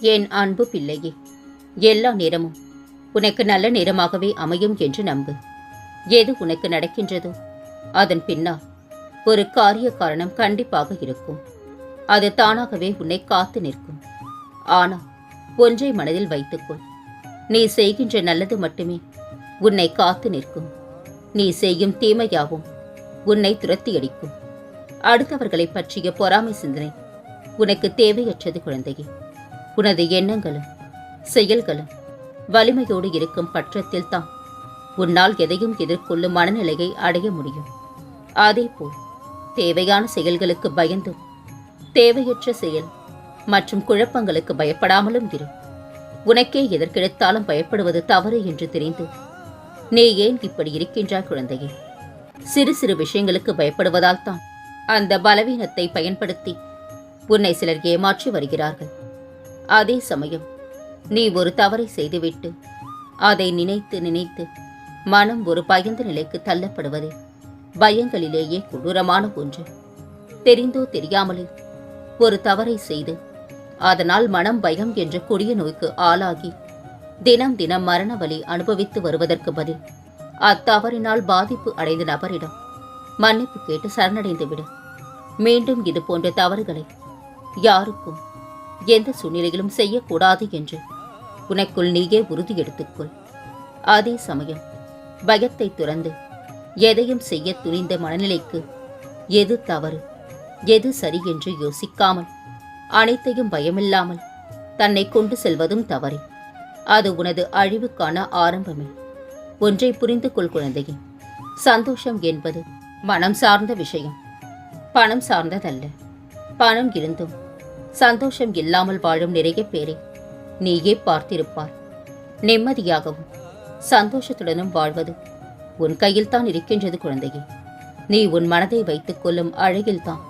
என் அன்பு பிள்ளையே? எல்லா நேரமும் உனக்கு நல்ல நேரமாகவே அமையும் என்று நம்பு. எது உனக்கு நடக்கின்றதோ அதன் பின்னால் ஒரு காரிய காரணம் கண்டிப்பாக இருக்கும். அது தானாகவே உன்னை காத்து நிற்கும். ஆனால் ஒன்றை மனதில் வைத்துக்கொள். நீ செய்கின்ற நல்லது மட்டுமே உன்னை காத்து நிற்கும். நீ செய்யும் தீமையாவும் உன்னை துரத்தி அடிக்கும் அடுத்தவர்களை பற்றிய பொறாமை சிந்தனை உனக்கு தேவையற்றது குழந்தையே. உனது எண்ணங்களும் செயல்களும் வலிமையோடு இருக்கும் பட்சத்தில் தான் உன்னால் எதையும் எதிர்கொள்ளும் மனநிலையை அடைய முடியும். அதேபோல் தேவையான செயல்களுக்கு பயந்தும் தேவையற்ற செயல் மற்றும் குழப்பங்களுக்கு பயப்படாமலும் இரு. உனக்கே எதற்கெடுத்தாலும் பயப்படுவது தவறு என்று தெரிந்து நீ ஏன் இப்படி இருக்கின்றாய் குழந்தையே? சிறு சிறு விஷயங்களுக்கு பயப்படுவதால் தான் அந்த பலவீனத்தை பயன்படுத்தி உன்னை சிலர் ஏமாற்றி வருகிறார்கள். அதே சமயம் நீ ஒரு தவறை செய்துவிட்டு அதை நினைத்து நினைத்து மனம் ஒரு பயந்த நிலைக்கு தள்ளப்படுவதே பயங்களிலேயே கொடூரமான ஒன்று. தெரிந்தோ தெரியாமலே ஒரு தவறை செய்து அதனால் மனம் பயம் என்ற கொடிய நோய்க்கு ஆளாகி தினம் தினம் மரண வலி அனுபவித்து வருவதற்கு பதில் அத்தவறினால் பாதிப்பு அடைந்த நபரிடம் மன்னிப்பு கேட்டு சரணடைந்து விடு மீண்டும் இது போன்ற தவறுகளை யாருக்கும் எந்த சூழ்நிலையிலும் செய்யக்கூடாது என்று. உனக்குள் நீயே உறுதி எடுத்துக்கொள். அதே சமயம் பயத்தை துறந்து எதையும் செய்ய துணிந்த மனநிலைக்கு எது தவறு எது சரி என்று யோசிக்காமல் அனைத்தையும் பயமில்லாமல் தன்னை கொண்டு செல்வதும் தவறே. அது உனது அழிவுக்கான ஆரம்பமே. ஒன்றை புரிந்து கொள் குழந்தையே. சந்தோஷம் என்பது மனம் சார்ந்த விஷயம். பணம் சார்ந்ததல்ல. பணம் இருந்தும் சந்தோஷம் இல்லாமல் வாழும் நிறைய பேரை நீயே பார்த்திருப்பார் நிம்மதியாகவும் சந்தோஷத்துடனும் வாழ்வது உன் கையில் தான் இருக்கின்றது குழந்தையே. நீ உன் மனதை வைத்துக் கொள்ளும் அழகில்தான்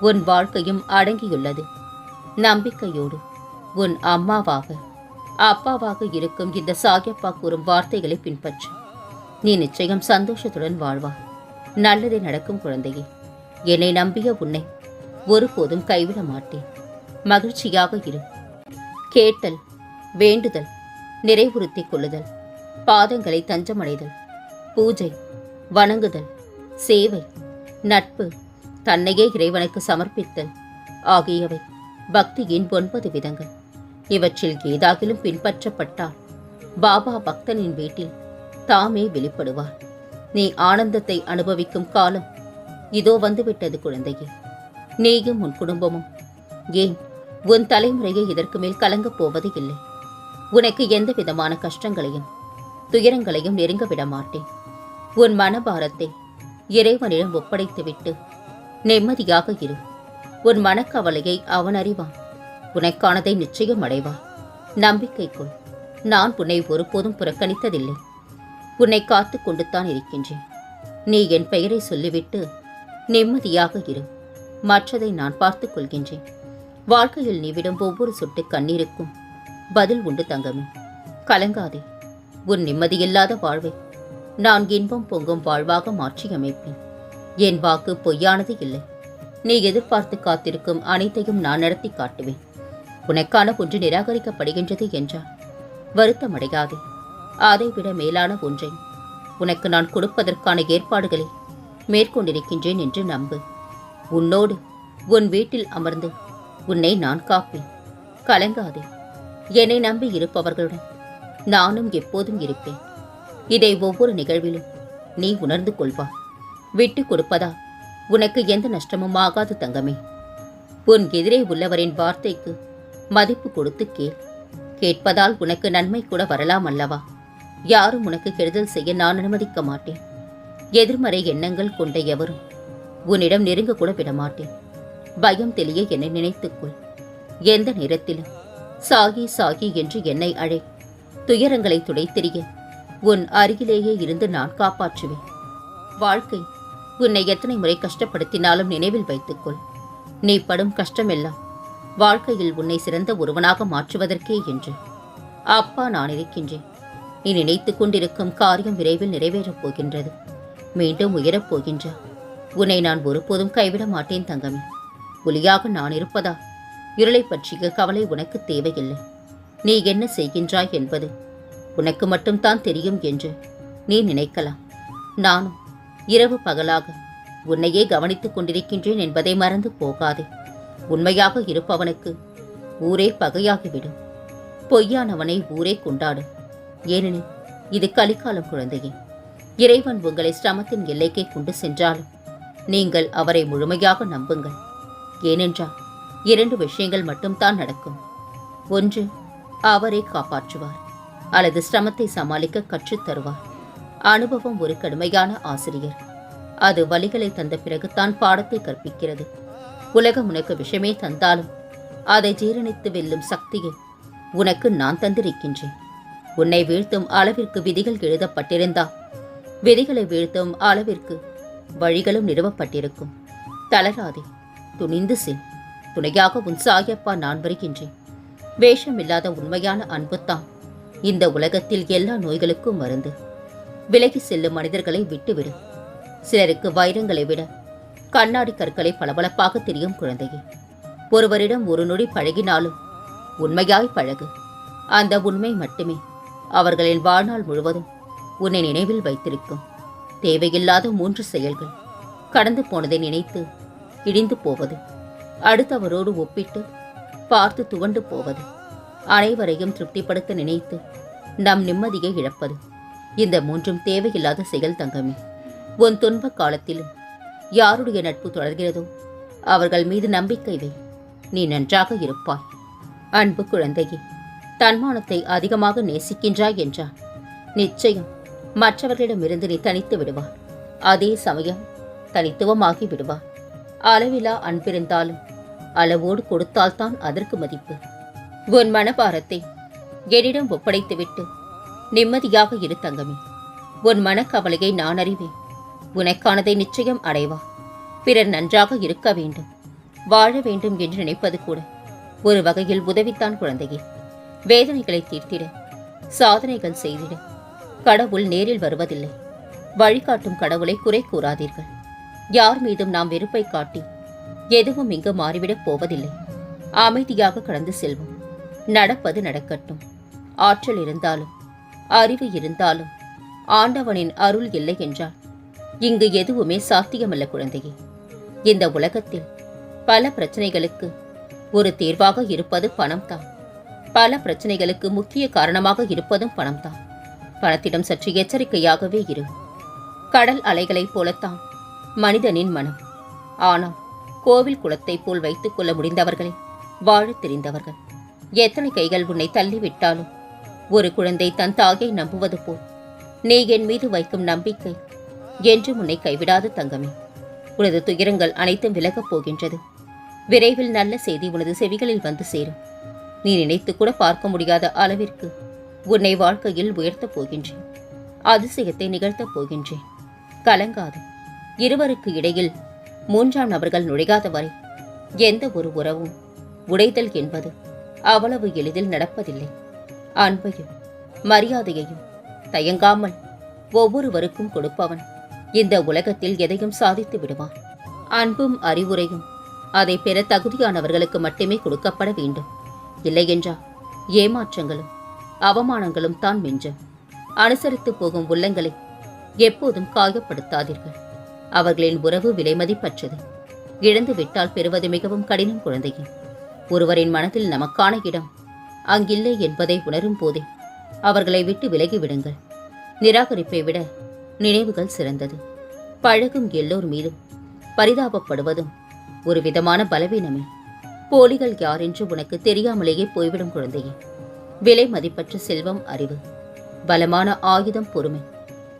உன் வாழ்க்கையும் அடங்கியுள்ளது. நம்பிக்கையோடு உன் அம்மாவாக அப்பாவாக இருக்கும் இந்த சாகியப்பா கூறும் வார்த்தைகளை பின்பற்று. நீ நிச்சயம் சந்தோஷத்துடன் வாழ்வாய் நல்லதே நடக்கும் குழந்தையே. என்னை நம்பிய உன்னை ஒருபோதும் கைவிட மாட்டேன். மகிழ்ச்சியாக இரு. கேட்டல் வேண்டுதல் நிறைவுறுத்திக் கொள்ளுதல் பாதங்களை தஞ்சமடைதல் பூஜை வணங்குதல் சேவை நட்பு தன்னையே இறைவனுக்கு சமர்ப்பித்தல் ஆகியவை பக்தியின் ஒன்பது விதங்கள். இவற்றில் ஏதாகிலும் பின்பற்றப்பட்டால் பாபா பக்தனின் வீட்டில் தாமே வெளிப்படுவார். நீ ஆனந்தத்தை அனுபவிக்கும் காலம் இதோ வந்துவிட்டது குழந்தையே. நீயும் உன் குடும்பமும் ஏன் உன் தலைமுறையை இதற்கு மேல் கலங்கப் போவது இல்லை. உனக்கு எந்த விதமான கஷ்டங்களையும் துயரங்களையும் நெருங்க விட மாட்டேன். உன் மனபாரத்தை இறைவனிடம் ஒப்படைத்துவிட்டு நிம்மதியாக இரு. உன் மனக்கவலையை அவன் அறிவான். உனக்கானதை நிச்சயம் அடைவான். நம்பிக்கை கொள் நான் உன்னை ஒருபோதும் புறக்கணித்ததில்லை. உன்னை காத்து கொண்டுத்தான் இருக்கின்றேன். நீ என் பெயரை சொல்லிவிட்டு நிம்மதியாக இரு. மற்றதை நான் பார்த்துக் கொள்கின்றேன். வாழ்க்கையில் நீ விடும் ஒவ்வொரு சொட்டு கண்ணீருக்கும் பதில் உண்டு தங்கமே. கலங்காதே. உன் நிம்மதியில்லாத வாழ்வை நான் இன்பம் பொங்கும் வாழ்வாக மாற்றி அமைப்பேன் என் வாக்கு பொய்யானது இல்லை. நீ எதிர்பார்த்து காத்திருக்கும் அனைத்தையும் நான் நடத்தி காட்டுவேன். உனக்கான ஒன்று நிராகரிக்கப்படுகின்றது என்றால் வருத்தமடையாதே. அதைவிட மேலான ஒன்றை உனக்கு நான் கொடுப்பதற்கான ஏற்பாடுகளை மேற்கொண்டிருக்கின்றேன் என்று நம்பு. உன்னோடு உன் வீட்டில் அமர்ந்து உன்னை நான் காப்பேன். கலங்காதே. என்னை நம்பி இருப்பவர்களுடன் நானும் எப்போதும் இருப்பேன். இதை ஒவ்வொரு நிகழ்விலும் நீ உணர்ந்து கொள்வா விட்டு கொடுப்பதா உனக்கு எந்த நஷ்டமும் ஆகாது தங்கமே. உன் எதிரே உள்ளவரின் வார்த்தைக்கு மதிப்பு கொடுத்து கேள். கேட்பதால் உனக்கு நன்மை கூட வரலாம் அல்லவா? யாரும் உனக்கு கெடுதல் செய்ய நான் அனுமதிக்க மாட்டேன். எதிர்மறை எண்ணங்கள் கொண்ட எவரும் உன்னிடம் நெருங்க கூட விடமாட்டேன். பயம் தெளிய என்னை நினைத்துக்கொள். எந்த நேரத்திலும் சாகி சாகி என்று என்னை அழை. துயரங்களை துடைத்தெறிய உன் அருகிலேயே இருந்து நான் காப்பாற்றுவேன். வாழ்க்கை உன்னை எத்தனை முறை கஷ்டப்படுத்தினாலும் நினைவில் வைத்துக்கொள். நீ படும் கஷ்டமெல்லாம் வாழ்க்கையில் உன்னை சிறந்த ஒருவனாக மாற்றுவதற்கே என்று. அப்பா நான் இருக்கின்றேன். நீ நினைத்துக் கொண்டிருக்கும் காரியம் விரைவில் நிறைவேறப் போகின்றது. மீண்டும் உயரப் போகின்ற. உன்னை நான் ஒருபோதும் கைவிட மாட்டேன் தங்கமே. புலியாக நான் இருப்பதா? இருளை பற்றிய கவலை உனக்கு தேவையில்லை. நீ என்ன செய்கின்றாய் என்பது உனக்கு மட்டும்தான் தெரியும் என்று நீ நினைக்கலாம். நானும் இரவு பகலாக உன்னையே கவனித்துக் கொண்டிருக்கின்றேன் என்பதை மறந்து போகாதே. உண்மையாக இருப்பவனுக்கு ஊரே பகையாகிவிடும். பொய்யானவனை ஊரே கொண்டாடும் ஏனெனில் இது கலிக்காலம் குழந்தையே. இறைவன் உங்களை சிரமத்தின் எல்லைக்கே கொண்டு சென்றாலும் நீங்கள் அவரை முழுமையாக நம்புங்கள். ஏனென்றால் இரண்டு விஷயங்கள் மட்டும்தான் நடக்கும். ஒன்று அவரை காப்பாற்றுவார். அல்லது சிரமத்தை சமாளிக்க கற்றுத் தருவார். அனுபவம் ஒரு கடுமையான ஆசிரியர். அது வழிகளை தந்த பிறகுதான் பாடத்தை கற்பிக்கிறது. உலகம் உனக்கு விஷமே தந்தாலும் அதை ஜீரணித்து வெல்லும் சக்தியை உனக்கு நான் தந்திருக்கின்றேன். உன்னை வீழ்த்தும் அளவிற்கு விதிகள் எழுதப்பட்டிருந்தால் விதிகளை வீழ்த்தும் அளவிற்கு வழிகளும் நிறுவப்பட்டிருக்கும். தளராதே. துணிந்து செல். துணையாக உன் சாயப்பா நான் வருகின்றேன். வேஷமில்லாத உண்மையான அன்புத்தான் இந்த உலகத்தில் எல்லா நோய்களுக்கும் மருந்து. விலகி செல்லும் மனிதர்களை விட்டுவிடு. சிலருக்கு வைரங்களை விட கண்ணாடி கற்களை பளபளப்பாக தெரியும் குழந்தையே. ஒருவரிடம் ஒரு நொடி பழகினாலும் உண்மையாய் பழகு. அந்த உண்மை மட்டுமே. அவர்களின் வாழ்நாள் முழுவதும் உன்னை நினைவில் வைத்திருக்கும். தேவையில்லாத மூன்று செயல்கள். கடந்து போனதை நினைத்து இடிந்து போவது. அடுத்தவரோடு ஒப்பிட்டு பார்த்து துவண்டு போவது. அனைவரையும் திருப்திப்படுத்த நினைத்து நம் நிம்மதியை இழப்பது. இந்த மூன்றும் தேவையில்லாத செயல் தங்கமே. உன் துன்ப காலத்திலும் யாருடைய நட்பு தொடர்கிறதோ அவர்கள் மீது நம்பிக்கை வை. நீ நன்றாக இருப்பாய். அன்பு குழந்தையே தன்மானத்தை அதிகமாக நேசிக்கின்றாய் என்றார் நிச்சயம் மற்றவர்களிடமிருந்து நீ தனித்து விடுவார் அதே சமயம் தனித்துவமாகி விடுவார் அளவிலா அன்பிருந்தாலும் அளவோடு கொடுத்தால்தான் அதற்கு மதிப்பு. உன் மனபாரத்தை என்னிடம் ஒப்படைத்துவிட்டு நிம்மதியாக இரு தங்கமே. உன் மனக்கவலையை நான் அறிவேன். உனக்கானதை நிச்சயம் அடைவா. பிறர் நன்றாக இருக்க வேண்டும். வாழ வேண்டும் என்று நினைப்பது கூட ஒரு வகையில் உதவித்தான் குழந்தையே. வேதனைகளை தீர்த்திட சாதனைகள் செய்திட கடவுள் நேரில் வருவதில்லை. வழிகாட்டும் கடவுளை குறை கூறாதீர்கள். யார் மீதும் நாம் வெறுப்பை காட்டி எதுவும் இங்கு மாறிவிடப் போவதில்லை. அமைதியாக கடந்து செல்வோம். நடப்பது நடக்கட்டும். ஆற்றல் இருந்தாலும் அறிவு இருந்தாலும் ஆண்டவனின் அருள் இல்லை என்றால் இங்கு எதுவுமே சாத்தியமல்ல குழந்தையே. இந்த உலகத்தில் பல பிரச்சனைகளுக்கு ஒரு தீர்வாக இருப்பது பணம்தான். பல பிரச்சனைகளுக்கு முக்கிய காரணமாக இருப்பதும் பணம்தான். பணத்திடம் சற்று எச்சரிக்கையாகவே இரு. கடல் அலைகளைப் போலத்தான் மனிதனின் மனம். ஆனால் கோவில் குளத்தைப் போல் வைத்துக் கொள்ள முடிந்தவர்களே வாழ தெரிந்தவர்கள். எத்தனை கைகள் உன்னை தள்ளிவிட்டாலும் ஒரு குழந்தை தன் தாயை நம்புவது போல். நீ என் மீது வைக்கும் நம்பிக்கை என்று உன்னை கைவிடாது தங்கமே. உனது துயரங்கள் அனைத்தும் விலகப் போகின்றது. விரைவில் நல்ல செய்தி உனது செவிகளில் வந்து சேரும். நீ நினைத்து கூட பார்க்க முடியாத அளவிற்கு உன்னை வாழ்க்கையில் உயர்த்தப் போகின்றேன். அதிசயத்தை நிகழ்த்தப் போகின்றேன். கலங்காது. இருவருக்கு இடையில் மூன்றாம் நபர்கள் நுழையாத வரை எந்த ஒரு உறவும் உடைதல் என்பது அவ்வளவு எளிதில் நடப்பதில்லை. அன்பையும் மரியாதையையும் தயங்காமல் ஒவ்வொருவருக்கும் கொடுப்பவன் இந்த உலகத்தில் எதையும் சாதித்து விடுவான். அன்பும் அறிவுரையும் அதை பெற தகுதியானவர்களுக்கு மட்டுமே கொடுக்கப்பட வேண்டும். இல்லையென்றால் ஏமாற்றங்களும் அவமானங்களும் தான் மிஞ்சும். அனுசரித்து போகும் உள்ளங்களை எப்போதும் காயப்படுத்தாதீர்கள். அவர்களின் உறவு விலைமதிப்பற்றது இழந்து விட்டால் பெறுவது மிகவும் கடினம் குழந்தையே. ஒருவரின் மனதில் நமக்கான இடம் அங்கில்லை என்பதை உணரும் போதே அவர்களை விட்டு விலகிவிடுங்கள் நிராகரிப்பை விட நினைவுகள் சிறந்தது. பழகும் எல்லோர் மீதும் பரிதாபப்படுவதும் ஒரு விதமான பலவீனமே. போலிகள் யார் என்று உனக்கு தெரியாமலேயே போய்விடும் குழந்தையே. விலை மதிப்பற்ற செல்வம் அறிவு பலமான ஆயுதம் பொறுமை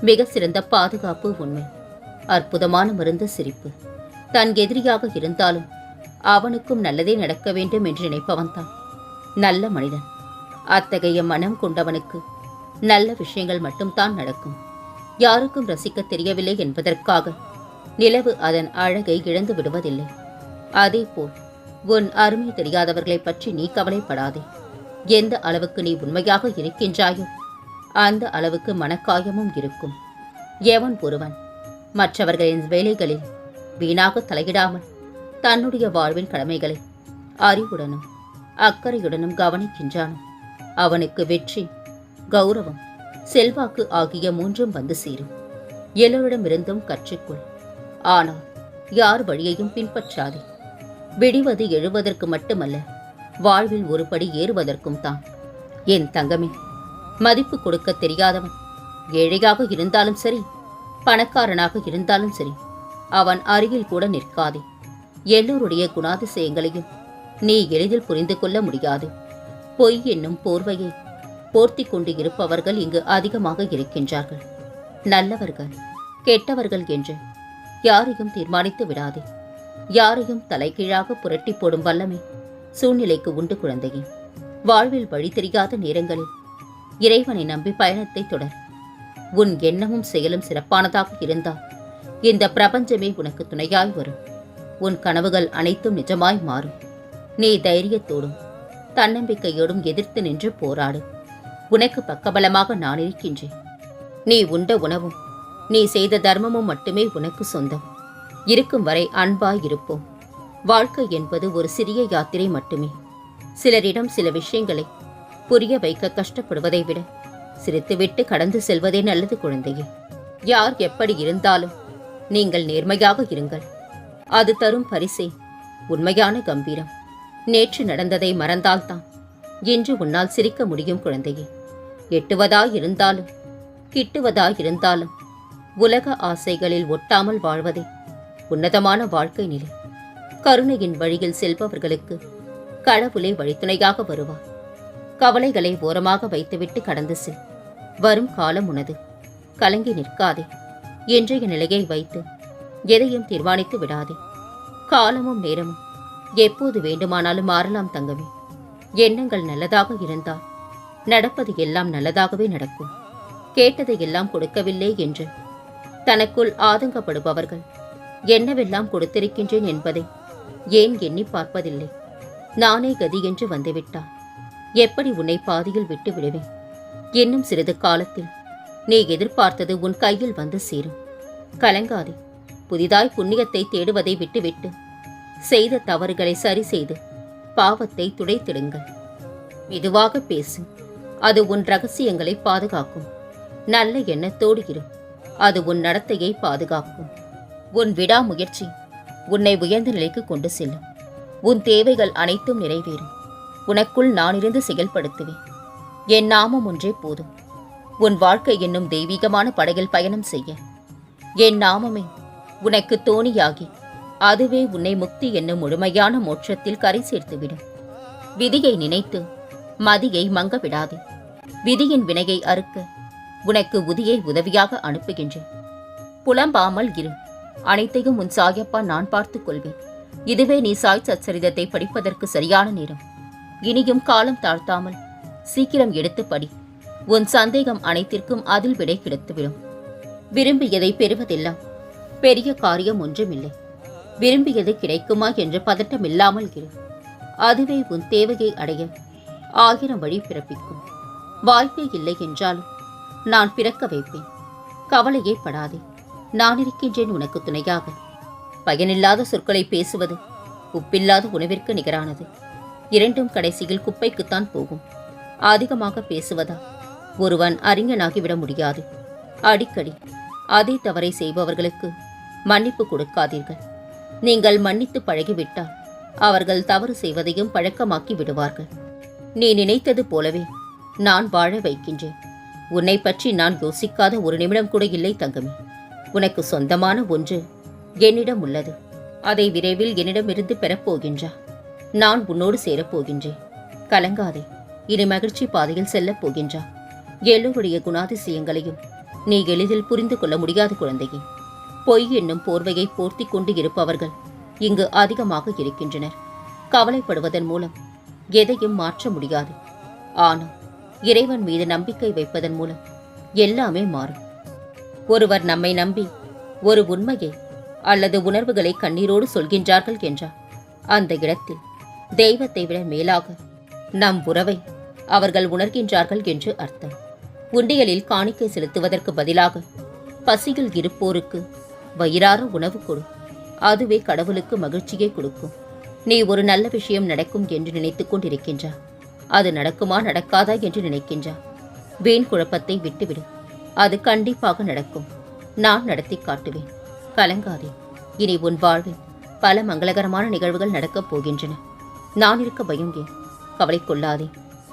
மிக சிறந்த பாதுகாப்பு உண்மை. அற்புதமான மருந்து சிரிப்பு. தன் எதிரியாக இருந்தாலும் அவனுக்கும் நல்லதே நடக்க வேண்டும் என்று நினைப்பவன்தான் நல்ல மனிதன். அத்தகைய மனம் கொண்டவனுக்கு நல்ல விஷயங்கள் மட்டும்தான் நடக்கும். யாருக்கும் ரசிக்க தெரியவில்லை என்பதற்காக நிலவு அதன் அழகை இழந்து விடுவதில்லை. அதேபோல் உன் அருமை தெரியாதவர்களைப் பற்றி நீ கவலைப்படாதே. எந்த அளவுக்கு நீ உண்மையாக இருக்கின்றாயோ அந்த அளவுக்கு மனக்காயமும் இருக்கும். எவன் ஒருவன்? மற்றவர்களின் வேலைகளில் வீணாக தலையிடாமல் தன்னுடைய வாழ்வின் கடமைகளை அறிவுடனும் அக்கறையுடனும் கவனிக்கின்றானோ? அவனுக்கு வெற்றி கௌரவம் செல்வாக்கு ஆகிய மூன்றும் வந்து சேரும். எல்லோரிடமிருந்தும் கற்றுக்கொள். ஆனால் யார் வழியையும் பின்பற்றாதே. விடிவது எழுவதற்கு மட்டுமல்ல வாழ்வில் ஒருபடி ஏறுவதற்கும் தான். என் தங்கமே மதிப்பு கொடுக்க தெரியாதவன் ஏழையாக இருந்தாலும் சரி பணக்காரனாக இருந்தாலும் சரி. அவன் அருகில் கூட நிற்காதே. எல்லோருடைய குணாதிசயங்களையும் நீ எளிதில் புரிந்து கொள்ள முடியாது. பொய் என்னும் போர்வையை போர்த்தி கொண்டு இருப்பவர்கள் இங்கு அதிகமாக இருக்கின்றார்கள். நல்லவர்கள் கெட்டவர்கள் என்று யாரையும் தீர்மானித்து விடாதே. யாரையும் தலைகீழாக புரட்டி போடும் வல்லமை சூழ்நிலைக்கு உண்டு குழந்தையே. வாழ்வில் வழி தெரியாத நேரங்களில் இறைவனை நம்பி பயணத்தை தொடர். உன் எண்ணமும் செயலும் சிறப்பானதாக இருந்தால் இந்த பிரபஞ்சமே உனக்கு துணையாய் வரும். உன் கனவுகள் அனைத்தும் நிஜமாய் மாறும். நீ தைரியத்தோடும் தன்னம்பிக்கையோடும் எதிர்த்து நின்று போராடு. உனக்கு பக்கபலமாக நான் இருக்கின்றேன். நீ உண்ட உணவும் நீ செய்த தர்மமும் மட்டுமே உனக்கு சொந்தம். இருக்கும் வரை அன்பாய் இருப்போம். வாழ்க்கை என்பது ஒரு சிறிய யாத்திரை மட்டுமே. சிலரிடம் சில விஷயங்களை புரிய வைக்க கஷ்டப்படுவதை விட சிரித்துவிட்டு கடந்து செல்வதே நல்லது குழந்தையே. யார் எப்படி இருந்தாலும் நீங்கள் நேர்மையாக இருங்கள். அது தரும் பரிசே. உண்மையான கம்பீரம். நேற்று நடந்ததை மறந்தால்தான். இன்று உன்னால் சிரிக்க முடியும் குழந்தையே. எட்டுவதாயிருந்தாலும் கிட்டுவதாயிருந்தாலும் உலக ஆசைகளில் ஒட்டாமல் வாழ்வதே உன்னதமான வாழ்க்கை நிலை. கருணையின் வழியில் செல்பவர்களுக்கு கடவுளே வழித்துணையாக வருவார். கவலைகளை ஓரமாக வைத்துவிட்டு கடந்து செல். வரும் காலம் உனது. கலங்கி நிற்காதே. இன்றைய நிலையை வைத்து எதையும் தீர்மானித்து விடாதே. காலமும் நேரமும் எப்போது வேண்டுமானாலும் மாறலாம் தங்கமே. எண்ணங்கள் நல்லதாக இருந்தால் நடப்பது எல்லாம் நல்லதாகவே நடக்கும். கேட்டதை எல்லாம் கொடுக்கவில்லை என்று தனக்குள் ஆதங்கப்படுபவர்கள் என்னவெல்லாம் கொடுத்திருக்கின்றேன் என்பதை ஏன் எண்ணி பார்ப்பதில்லை. நானே கதி என்று வந்துவிட்டால் எப்படி உன்னை பாதியில் விட்டு விடுவேன்? இன்னும் சிறிது காலத்தில் நீ எதிர்பார்த்தது உன் கையில் வந்து சேரும். கலங்காதே. புதிதாய் புண்ணியத்தை தேடுவதை விட்டுவிட்டு செய்த தவறுகளை சரி செய்து பாவத்தை துடைத்திடுங்கள் மெதுவாக பேசு. அது உன் ரகசியங்களை பாதுகாக்கும். நல்ல எண்ணத்தோடு இரு. அது உன் நடத்தையை பாதுகாக்கும். உன் விடாமுயற்சி உன்னை உயர்ந்த நிலைக்கு கொண்டு செல்லும். உன் தேவைகள் அனைத்தும் நிறைவேறும். உனக்குள் நான் இருந்து செயல்படுத்துவேன். என் நாமம் ஒன்றே போதும். உன் வாழ்க்கை என்னும் தெய்வீகமான படகில் பயணம் செய்ய. என் நாமமே உனக்கு தோணியாகி அதுவே உன்னை முக்தி என்னும் முழுமையான மோட்சத்தில் கரை சேர்த்துவிடும். விதியை நினைத்து மதியை மங்க விடாதே. விதியின் வினையை அறுக்க உனக்கு உதியை உதவியாக அனுப்புகின்றேன். புலம்பாமல் இரு. அனைத்தையும் உன் சாயப்பா நான் பார்த்துக் கொள்வேன். இதுவே நீ சாய் சச்சரிதத்தை படிப்பதற்கு சரியான நேரம். இனியும் காலம் தாழ்த்தாமல் சீக்கிரம் எடுத்து படி. உன் சந்தேகம் அனைத்திற்கும் அதில் விடை கிடைத்துவிடும். விரும்பியதை பெறுவதெல்லாம் பெரிய காரியம் ஒன்றுமில்லை. விரும்பியது கிடைக்குமா என்ற பதட்டம் இல்லாமல் இரு. அதுவே உன் தேவையை அடைய ஆயிரம் வழி பிறப்பிக்கும். வாய்ப்பே இல்லை என்றாலும் நான் பிறக்க வைப்பேன். கவலையே படாதே. நான் இருக்கின்றேன் உனக்கு துணையாக. பயனில்லாத சொற்களை பேசுவது உப்பில்லாத உணவிற்கு நிகரானது. இரண்டும் கடைசியில் குப்பைக்குத்தான் போகும். அதிகமாக பேசுவதா? ஒருவன் அறிஞனாகிவிட முடியாது. அடிக்கடி அதே தவறை செய்பவர்களுக்கு மன்னிப்பு கொடுக்காதீர்கள். நீங்கள் மன்னித்து பழகிவிட்டால் அவர்கள் தவறு செய்வதையும் பழக்கமாக்கி விடுவார்கள். நீ நினைத்தது போலவே நான் வாழ வைக்கின்றேன். உன்னை பற்றி நான் யோசிக்காத ஒரு நிமிடம் கூட இல்லை தங்கமி. உனக்கு சொந்தமான ஒன்று என்னிடம் உள்ளது. அதை விரைவில் என்னிடமிருந்து பெறப்போகின்றா. நான் உன்னோடு சேரப்போகின்றேன். கலங்காதே. இனி மகிழ்ச்சி பாதையில் செல்லப் போகின்றா. எல்லோருடைய குணாதிசயங்களையும் நீ எளிதில் புரிந்து கொள்ள முடியாது குழந்தையே. பொய் என்னும் போர்வையை போர்த்திக் கொண்டு இருப்பவர்கள் இங்கு அதிகமாக இருக்கின்றனர். கவலைப்படுவதன் மூலம் எதையும் மாற்ற முடியாது. ஆனால் இறைவன் மீது நம்பிக்கை வைப்பதன் மூலம் எல்லாமே மாறும். ஒருவர் நம்மை நம்பி ஒரு உண்மையை அல்லது உணர்வுகளை கண்ணீரோடு சொல்கின்றார்கள் என்றார் அந்த இடத்தில் தெய்வத்தை விட மேலாக நம் உறவை அவர்கள் உணர்கின்றார்கள் என்று அர்த்தம். உண்டியலில் காணிக்கை செலுத்துவதற்கு பதிலாக பசியில் இருப்போருக்கு வயிறார உணவு கொடு. அதுவே கடவுளுக்கு மகிழ்ச்சியை கொடுக்கும். நீ ஒரு நல்ல விஷயம் நடக்கும் என்று நினைத்து கொண்டிருக்கின்றா அது நடக்குமா நடக்காதா என்று நினைக்கின்றா வீண் குழப்பத்தை விட்டுவிடு. அது கண்டிப்பாக நடக்கும். நான் நடத்தி காட்டுவேன். கலங்காதே. இனி உன் வாழ்வில் பல மங்களகரமான நிகழ்வுகள் நடக்கப் போகின்றன. நான் இருக்க பயம் ஏன் கவலை கொள்ளாதே.